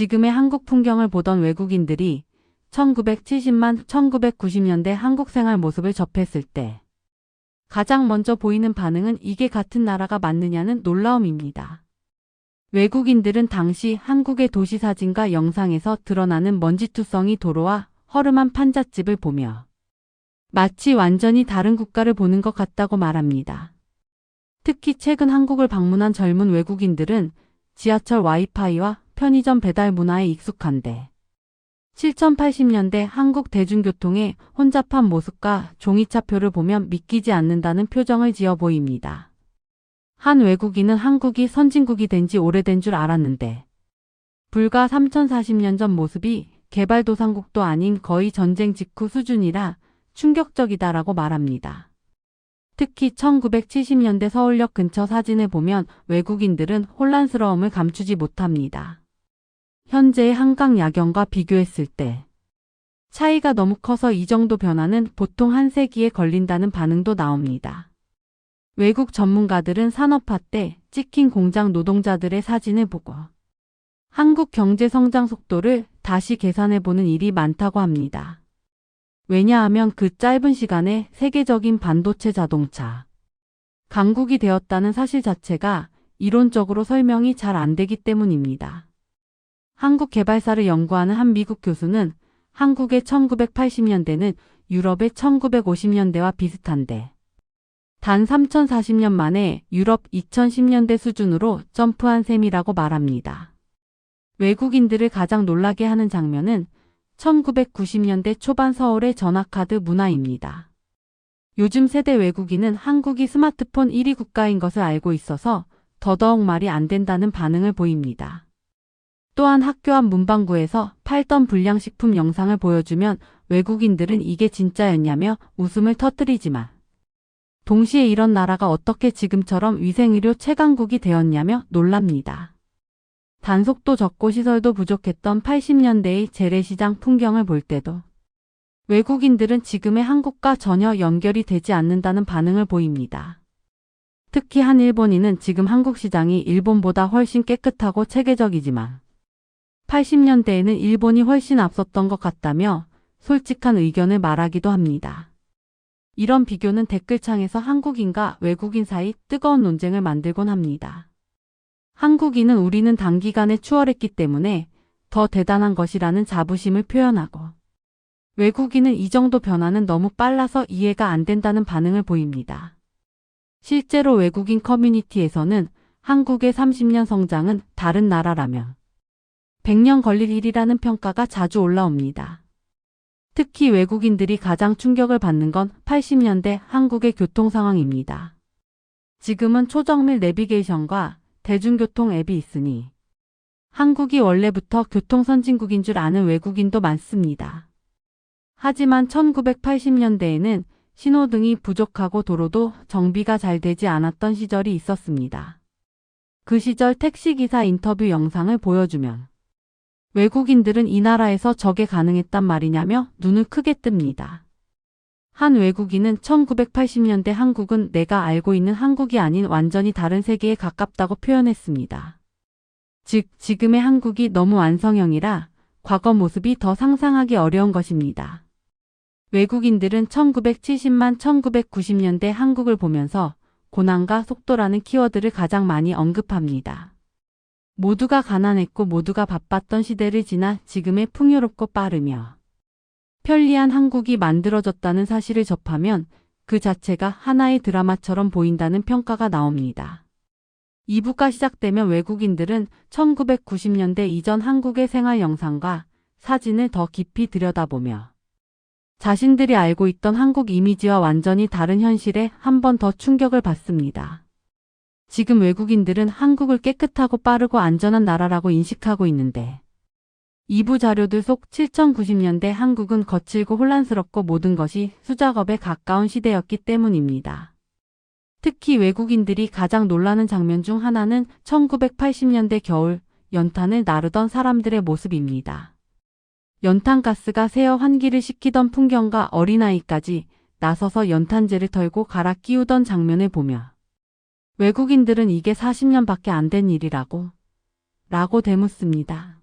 지금의 한국 풍경을 보던 외국인들이 1970만 1990년대 한국 생활 모습을 접했을 때 가장 먼저 보이는 반응은 이게 같은 나라가 맞느냐는 놀라움입니다. 외국인들은 당시 한국의 도시 사진과 영상에서 드러나는 먼지투성이 도로와 허름한 판잣집을 보며 마치 완전히 다른 국가를 보는 것 같다고 말합니다. 특히 최근 한국을 방문한 젊은 외국인들은 지하철 와이파이와 편의점 배달 문화에 익숙한데 7080년대 한국 대중교통의 혼잡한 모습과 종이차표를 보면 믿기지 않는다는 표정을 지어 보입니다. 한 외국인은 한국이 선진국이 된 지 오래된 줄 알았는데 불과 3040년 전 모습이 개발도상국도 아닌 거의 전쟁 직후 수준이라 충격적이다라고 말합니다. 특히 1970년대 서울역 근처 사진을 보면 외국인들은 혼란스러움을 감추지 못합니다. 현재의 한강 야경과 비교했을 때 차이가 너무 커서 이 정도 변화는 보통 한 세기에 걸린다는 반응도 나옵니다. 외국 전문가들은 산업화 때 찍힌 공장 노동자들의 사진을 보고 한국 경제 성장 속도를 다시 계산해 보는 일이 많다고 합니다. 왜냐하면 그 짧은 시간에 세계적인 반도체 자동차 강국이 되었다는 사실 자체가 이론적으로 설명이 잘 안 되기 때문입니다. 한국 개발사를 연구하는 한 미국 교수는 한국의 1980년대는 유럽의 1950년대와 비슷한데 단 3040년 만에 유럽 2010년대 수준으로 점프한 셈이라고 말합니다. 외국인들을 가장 놀라게 하는 장면은 1990년대 초반 서울의 전화카드 문화입니다. 요즘 세대 외국인은 한국이 스마트폰 1위 국가인 것을 알고 있어서 더더욱 말이 안 된다는 반응을 보입니다. 또한 학교 앞 문방구에서 팔던 불량식품 영상을 보여주면 외국인들은 이게 진짜였냐며 웃음을 터뜨리지만 동시에 이런 나라가 어떻게 지금처럼 위생의료 최강국이 되었냐며 놀랍니다. 단속도 적고 시설도 부족했던 80년대의 재래시장 풍경을 볼 때도 외국인들은 지금의 한국과 전혀 연결이 되지 않는다는 반응을 보입니다. 특히 한 일본인은 지금 한국 시장이 일본보다 훨씬 깨끗하고 체계적이지만 80년대에는 일본이 훨씬 앞섰던 것 같다며 솔직한 의견을 말하기도 합니다. 이런 비교는 댓글창에서 한국인과 외국인 사이 뜨거운 논쟁을 만들곤 합니다. 한국인은 우리는 단기간에 추월했기 때문에 더 대단한 것이라는 자부심을 표현하고 외국인은 이 정도 변화는 너무 빨라서 이해가 안 된다는 반응을 보입니다. 실제로 외국인 커뮤니티에서는 한국의 30년 성장은 다른 나라라면 100년 걸릴 일이라는 평가가 자주 올라옵니다. 특히 외국인들이 가장 충격을 받는 건 80년대 한국의 교통 상황입니다. 지금은 초정밀 내비게이션과 대중교통 앱이 있으니 한국이 원래부터 교통 선진국인 줄 아는 외국인도 많습니다. 하지만 1980년대에는 신호등이 부족하고 도로도 정비가 잘 되지 않았던 시절이 있었습니다. 그 시절 택시기사 인터뷰 영상을 보여주면 외국인들은 이 나라에서 저게 가능했단 말이냐며 눈을 크게 뜹니다. 한 외국인은 1980년대 한국은 내가 알고 있는 한국이 아닌 완전히 다른 세계에 가깝다고 표현했습니다. 즉, 지금의 한국이 너무 완성형이라 과거 모습이 더 상상하기 어려운 것입니다. 외국인들은 1970만 1990년대 한국을 보면서 고난과 속도라는 키워드를 가장 많이 언급합니다. 모두가 가난했고 모두가 바빴던 시대를 지나 지금의 풍요롭고 빠르며 편리한 한국이 만들어졌다는 사실을 접하면 그 자체가 하나의 드라마처럼 보인다는 평가가 나옵니다. 2부가 시작되면 외국인들은 1990년대 이전 한국의 생활 영상과 사진을 더 깊이 들여다보며 자신들이 알고 있던 한국 이미지와 완전히 다른 현실에 한 번 더 충격을 받습니다. 지금 외국인들은 한국을 깨끗하고 빠르고 안전한 나라라고 인식하고 있는데 2부 자료들 속 7090년대 한국은 거칠고 혼란스럽고 모든 것이 수작업에 가까운 시대였기 때문입니다. 특히 외국인들이 가장 놀라는 장면 중 하나는 1980년대 겨울 연탄을 나르던 사람들의 모습입니다. 연탄가스가 새어 환기를 시키던 풍경과 어린아이까지 나서서 연탄재를 털고 갈아 끼우던 장면을 보며 외국인들은 이게 40년밖에 안 된 일이라고 라고 되묻습니다.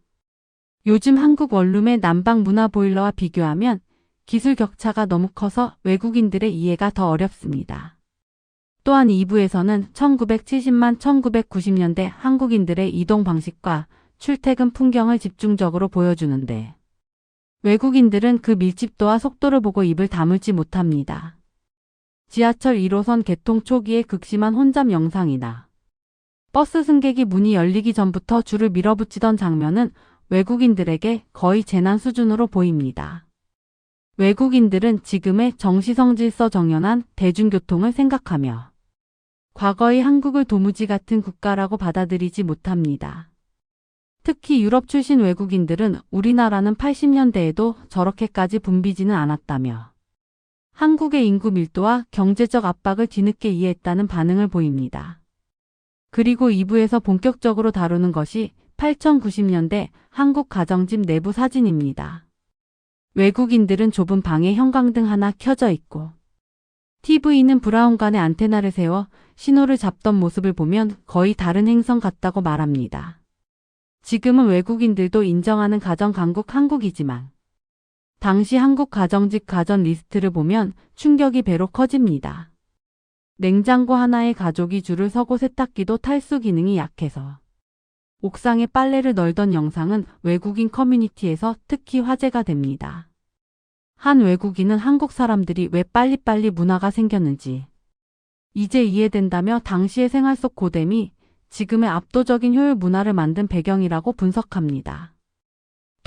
요즘 한국 원룸의 난방 문화 보일러와 비교하면 기술 격차가 너무 커서 외국인들의 이해가 더 어렵습니다. 또한 2부에서는 1970만 1990년대 한국인들의 이동 방식과 출퇴근 풍경을 집중적으로 보여주는데 외국인들은 그 밀집도와 속도를 보고 입을 다물지 못합니다. 지하철 1호선 개통 초기의 극심한 혼잡 영상이나 버스 승객이 문이 열리기 전부터 줄을 밀어붙이던 장면은 외국인들에게 거의 재난 수준으로 보입니다. 외국인들은 지금의 정시성 질서 정연한 대중교통을 생각하며 과거의 한국을 도무지 같은 국가라고 받아들이지 못합니다. 특히 유럽 출신 외국인들은 우리나라는 80년대에도 저렇게까지 붐비지는 않았다며 한국의 인구 밀도와 경제적 압박을 뒤늦게 이해했다는 반응을 보입니다. 그리고 2부에서 본격적으로 다루는 것이 8090년대 한국 가정집 내부 사진입니다. 외국인들은 좁은 방에 형광등 하나 켜져 있고 TV는 브라운관에 안테나를 세워 신호를 잡던 모습을 보면 거의 다른 행성 같다고 말합니다. 지금은 외국인들도 인정하는 가정 강국 한국이지만 당시 한국 가정집 가전 리스트를 보면 충격이 배로 커집니다. 냉장고 하나에 가족이 줄을 서고 세탁기도 탈수 기능이 약해서 옥상에 빨래를 널던 영상은 외국인 커뮤니티에서 특히 화제가 됩니다. 한 외국인은 한국 사람들이 왜 빨리빨리 문화가 생겼는지 이제 이해된다며 당시의 생활 속 고됨이 지금의 압도적인 효율 문화를 만든 배경이라고 분석합니다.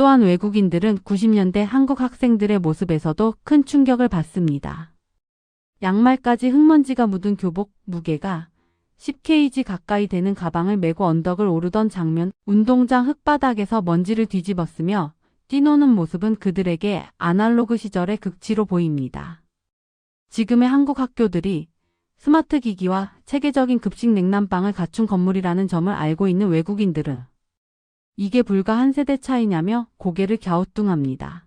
또한 외국인들은 90년대 한국 학생들의 모습에서도 큰 충격을 받습니다. 양말까지 흙먼지가 묻은 교복 무게가 10kg 가까이 되는 가방을 메고 언덕을 오르던 장면, 운동장 흙바닥에서 먼지를 뒤집었으며 뛰노는 모습은 그들에게 아날로그 시절의 극치로 보입니다. 지금의 한국 학교들이 스마트 기기와 체계적인 급식 냉난방을 갖춘 건물이라는 점을 알고 있는 외국인들은 이게 불과 한 세대 차이냐며 고개를 갸우뚱합니다.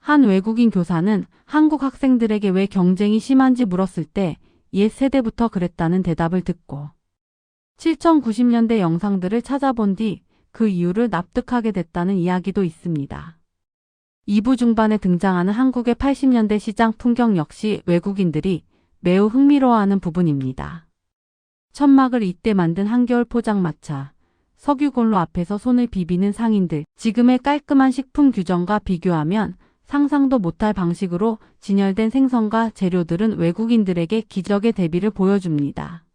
한 외국인 교사는 한국 학생들에게 왜 경쟁이 심한지 물었을 때 옛 세대부터 그랬다는 대답을 듣고 7090년대 영상들을 찾아본 뒤 그 이유를 납득하게 됐다는 이야기도 있습니다. 2부 중반에 등장하는 한국의 80년대 시장 풍경 역시 외국인들이 매우 흥미로워하는 부분입니다. 천막을 이때 만든 한겨울 포장마차, 석유골로 앞에서 손을 비비는 상인들, 지금의 깔끔한 식품 규정과 비교하면 상상도 못할 방식으로 진열된 생선과 재료들은 외국인들에게 기적의 대비를 보여줍니다.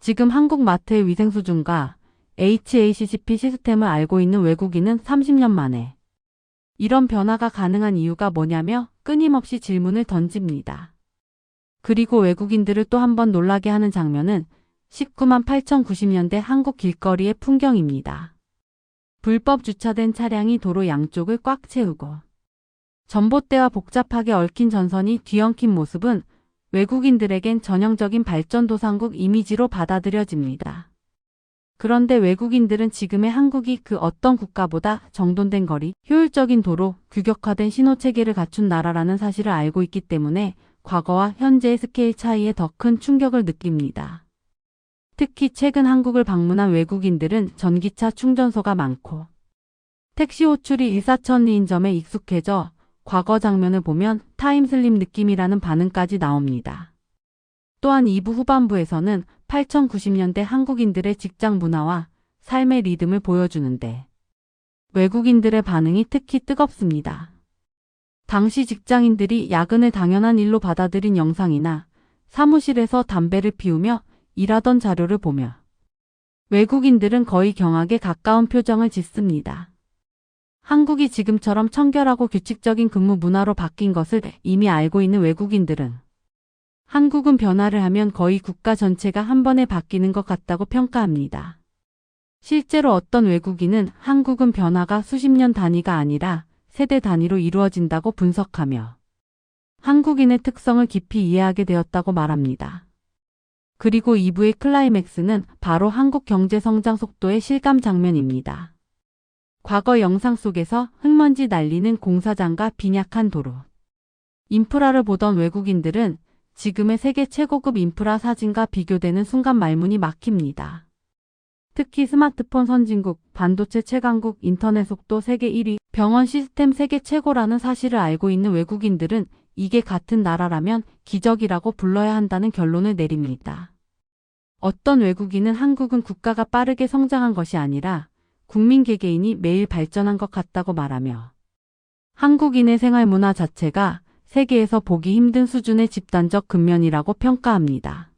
지금 한국 마트의 위생 수준과 HACCP 시스템을 알고 있는 외국인은 30년 만에 이런 변화가 가능한 이유가 뭐냐며 끊임없이 질문을 던집니다. 그리고 외국인들을 또 한 번 놀라게 하는 장면은 19만 8,090년대 한국 길거리의 풍경입니다. 불법 주차된 차량이 도로 양쪽을 꽉 채우고 전봇대와 복잡하게 얽힌 전선이 뒤엉킨 모습은 외국인들에겐 전형적인 발전도상국 이미지로 받아들여집니다. 그런데 외국인들은 지금의 한국이 그 어떤 국가보다 정돈된 거리, 효율적인 도로, 규격화된 신호 체계를 갖춘 나라라는 사실을 알고 있기 때문에 과거와 현재의 스케일 차이에 더 큰 충격을 느낍니다. 특히 최근 한국을 방문한 외국인들은 전기차 충전소가 많고 택시 호출이 일사천리인 점에 익숙해져 과거 장면을 보면 타임슬립 느낌이라는 반응까지 나옵니다. 또한 2부 후반부에서는 8090년대 한국인들의 직장 문화와 삶의 리듬을 보여주는데 외국인들의 반응이 특히 뜨겁습니다. 당시 직장인들이 야근을 당연한 일로 받아들인 영상이나 사무실에서 담배를 피우며 일하던 자료를 보며 외국인들은 거의 경악에 가까운 표정을 짓습니다. 한국이 지금처럼 청결하고 규칙적인 근무 문화로 바뀐 것을 이미 알고 있는 외국인들은 한국은 변화를 하면 거의 국가 전체가 한 번에 바뀌는 것 같다고 평가합니다. 실제로 어떤 외국인은 한국은 변화가 수십 년 단위가 아니라 세대 단위로 이루어진다고 분석하며 한국인의 특성을 깊이 이해하게 되었다고 말합니다. 그리고 2부의 클라이맥스는 바로 한국 경제 성장 속도의 실감 장면입니다. 과거 영상 속에서 흙먼지 날리는 공사장과 빈약한 도로. 인프라를 보던 외국인들은 지금의 세계 최고급 인프라 사진과 비교되는 순간 말문이 막힙니다. 특히 스마트폰 선진국, 반도체 최강국, 인터넷 속도 세계 1위, 병원 시스템 세계 최고라는 사실을 알고 있는 외국인들은 이게 같은 나라라면 기적이라고 불러야 한다는 결론을 내립니다. 어떤 외국인은 한국은 국가가 빠르게 성장한 것이 아니라 국민 개개인이 매일 발전한 것 같다고 말하며 한국인의 생활 문화 자체가 세계에서 보기 힘든 수준의 집단적 근면이라고 평가합니다.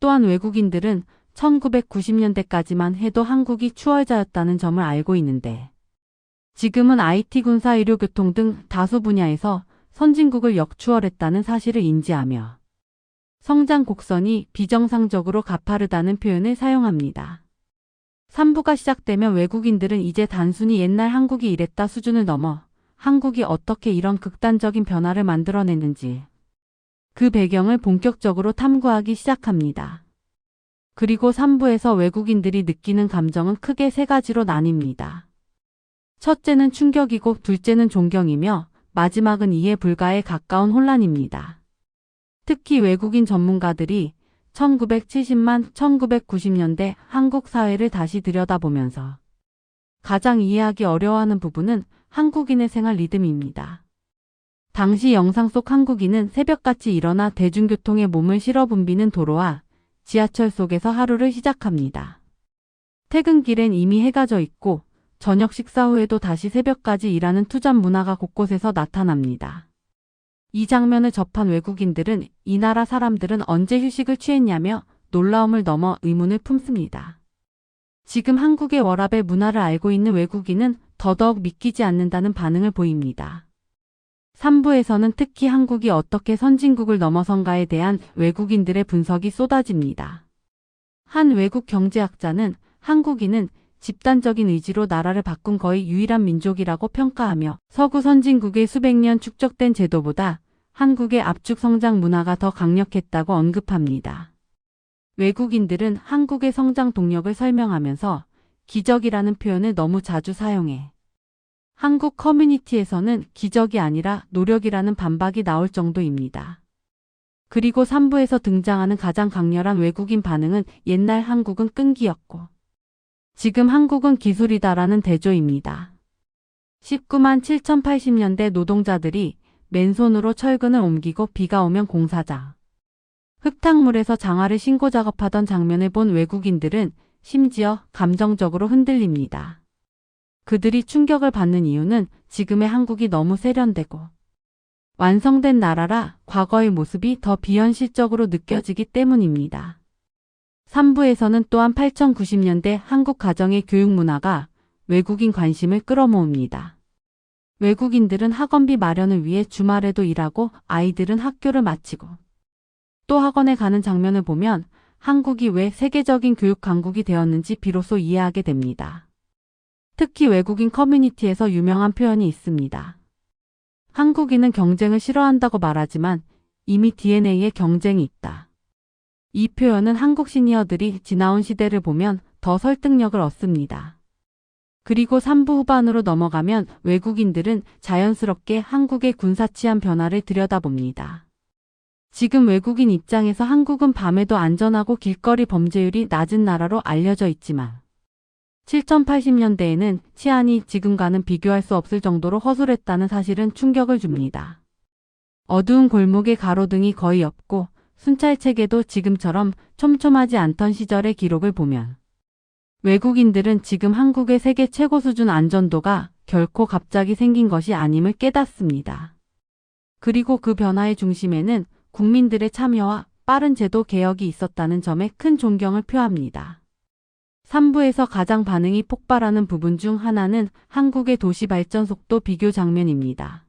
또한 외국인들은 1990년대까지만 해도 한국이 추월자였다는 점을 알고 있는데 지금은 IT, 군사, 의료, 교통 등 다수 분야에서 선진국을 역추월했다는 사실을 인지하며 성장 곡선이 비정상적으로 가파르다는 표현을 사용합니다. 3부가 시작되면 외국인들은 이제 단순히 옛날 한국이 이랬다 수준을 넘어 한국이 어떻게 이런 극단적인 변화를 만들어냈는지 그 배경을 본격적으로 탐구하기 시작합니다. 그리고 3부에서 외국인들이 느끼는 감정은 크게 세 가지로 나뉩니다. 첫째는 충격이고 둘째는 존경이며 마지막은 이해 불가에 가까운 혼란입니다. 특히 외국인 전문가들이 1970만 1990년대 한국 사회를 다시 들여다보면서 가장 이해하기 어려워하는 부분은 한국인의 생활 리듬입니다. 당시 영상 속 한국인은 새벽같이 일어나 대중교통에 몸을 실어 붐비는 도로와 지하철 속에서 하루를 시작합니다. 퇴근길엔 이미 해가 져 있고 저녁 식사 후에도 다시 새벽까지 일하는 투잡 문화가 곳곳에서 나타납니다. 이 장면을 접한 외국인들은 이 나라 사람들은 언제 휴식을 취했냐며 놀라움을 넘어 의문을 품습니다. 지금 한국의 워랍의 문화를 알고 있는 외국인은 더더욱 믿기지 않는다는 반응을 보입니다. 3부에서는 특히 한국이 어떻게 선진국을 넘어선가에 대한 외국인들의 분석이 쏟아집니다. 한 외국 경제학자는 한국인은 집단적인 의지로 나라를 바꾼 거의 유일한 민족이라고 평가하며 서구 선진국의 수백 년 축적된 제도보다 한국의 압축 성장 문화가 더 강력했다고 언급합니다. 외국인들은 한국의 성장 동력을 설명하면서 기적이라는 표현을 너무 자주 사용해 한국 커뮤니티에서는 기적이 아니라 노력이라는 반박이 나올 정도입니다. 그리고 3부에서 등장하는 가장 강렬한 외국인 반응은 옛날 한국은 끈기였고 지금 한국은 기술이다라는 대조입니다. 19만 7080년대 노동자들이 맨손으로 철근을 옮기고 비가 오면 공사자. 흙탕물에서 장화를 신고 작업하던 장면을 본 외국인들은 심지어 감정적으로 흔들립니다. 그들이 충격을 받는 이유는 지금의 한국이 너무 세련되고 완성된 나라라 과거의 모습이 더 비현실적으로 느껴지기 때문입니다. 3부에서는 또한 8090년대 한국 가정의 교육 문화가 외국인 관심을 끌어모읍니다. 외국인들은 학원비 마련을 위해 주말에도 일하고 아이들은 학교를 마치고 또 학원에 가는 장면을 보면 한국이 왜 세계적인 교육 강국이 되었는지 비로소 이해하게 됩니다. 특히 외국인 커뮤니티에서 유명한 표현이 있습니다. 한국인은 경쟁을 싫어한다고 말하지만 이미 DNA에 경쟁이 있다. 이 표현은 한국 시니어들이 지나온 시대를 보면 더 설득력을 얻습니다. 그리고 3부 후반으로 넘어가면 외국인들은 자연스럽게 한국의 군사 치안 변화를 들여다봅니다. 지금 외국인 입장에서 한국은 밤에도 안전하고 길거리 범죄율이 낮은 나라로 알려져 있지만 7080년대에는 치안이 지금과는 비교할 수 없을 정도로 허술했다는 사실은 충격을 줍니다. 어두운 골목에 가로등이 거의 없고 순찰책에도 지금처럼 촘촘하지 않던 시절의 기록을 보면 외국인들은 지금 한국의 세계 최고 수준 안전도가 결코 갑자기 생긴 것이 아님을 깨닫습니다. 그리고 그 변화의 중심에는 국민들의 참여와 빠른 제도 개혁이 있었다는 점에 큰 존경을 표합니다. 3부에서 가장 반응이 폭발하는 부분 중 하나는 한국의 도시 발전 속도 비교 장면입니다.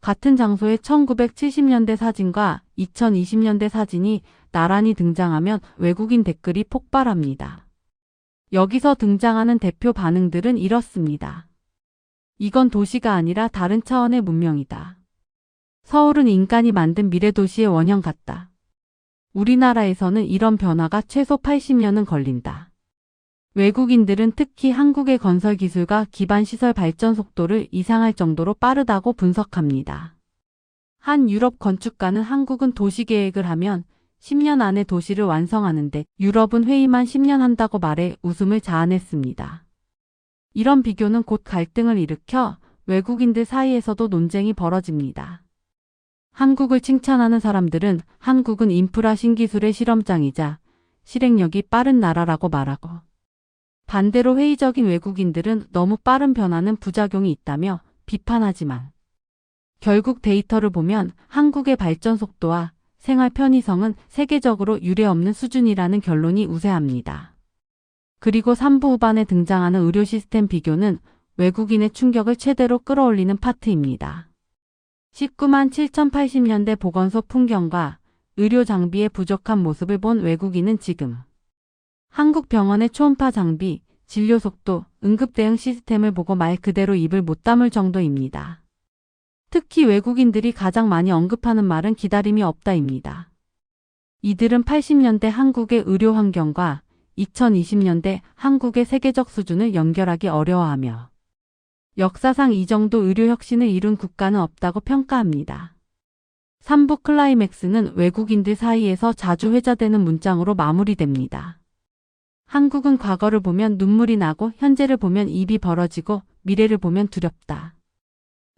같은 장소의 1970년대 사진과 2020년대 사진이 나란히 등장하면 외국인 댓글이 폭발합니다. 여기서 등장하는 대표 반응들은 이렇습니다. 이건 도시가 아니라 다른 차원의 문명이다. 서울은 인간이 만든 미래도시의 원형 같다. 우리나라에서는 이런 변화가 최소 80년은 걸린다. 외국인들은 특히 한국의 건설 기술과 기반 시설 발전 속도를 이상할 정도로 빠르다고 분석합니다. 한 유럽 건축가는 한국은 도시 계획을 하면 10년 안에 도시를 완성하는데 유럽은 회의만 10년 한다고 말해 웃음을 자아냈습니다. 이런 비교는 곧 갈등을 일으켜 외국인들 사이에서도 논쟁이 벌어집니다. 한국을 칭찬하는 사람들은 한국은 인프라 신기술의 실험장이자 실행력이 빠른 나라라고 말하고 반대로 회의적인 외국인들은 너무 빠른 변화는 부작용이 있다며 비판하지만 결국 데이터를 보면 한국의 발전 속도와 생활 편의성은 세계적으로 유례없는 수준이라는 결론이 우세합니다. 그리고 3부 후반에 등장하는 의료 시스템 비교는 외국인의 충격을 최대로 끌어올리는 파트입니다. 19만 7080년대 보건소 풍경과 의료 장비의 부족한 모습을 본 외국인은 지금 한국 병원의 초음파 장비, 진료 속도, 응급 대응 시스템을 보고 말 그대로 입을 못 다물 정도입니다. 특히 외국인들이 가장 많이 언급하는 말은 기다림이 없다입니다. 이들은 80년대 한국의 의료 환경과 2020년대 한국의 세계적 수준을 연결하기 어려워하며 역사상 이 정도 의료 혁신을 이룬 국가는 없다고 평가합니다. 3부 클라이맥스는 외국인들 사이에서 자주 회자되는 문장으로 마무리됩니다. 한국은 과거를 보면 눈물이 나고 현재를 보면 입이 벌어지고 미래를 보면 두렵다.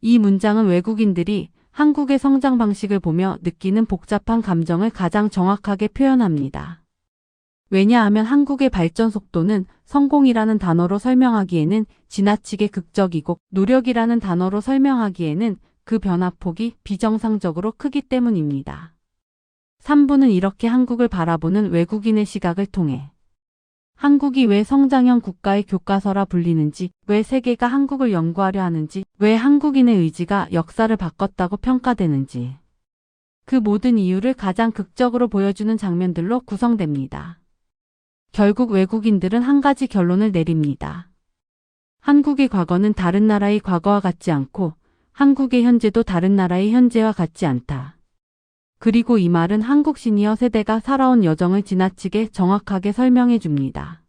이 문장은 외국인들이 한국의 성장 방식을 보며 느끼는 복잡한 감정을 가장 정확하게 표현합니다. 왜냐하면 한국의 발전 속도는 성공이라는 단어로 설명하기에는 지나치게 극적이고 노력이라는 단어로 설명하기에는 그 변화폭이 비정상적으로 크기 때문입니다. 3부는 이렇게 한국을 바라보는 외국인의 시각을 통해 한국이 왜 성장형 국가의 교과서라 불리는지, 왜 세계가 한국을 연구하려 하는지, 왜 한국인의 의지가 역사를 바꿨다고 평가되는지. 그 모든 이유를 가장 극적으로 보여주는 장면들로 구성됩니다. 결국 외국인들은 한 가지 결론을 내립니다. 한국의 과거는 다른 나라의 과거와 같지 않고 한국의 현재도 다른 나라의 현재와 같지 않다. 그리고 이 말은 한국 시니어 세대가 살아온 여정을 지나치게 정확하게 설명해 줍니다.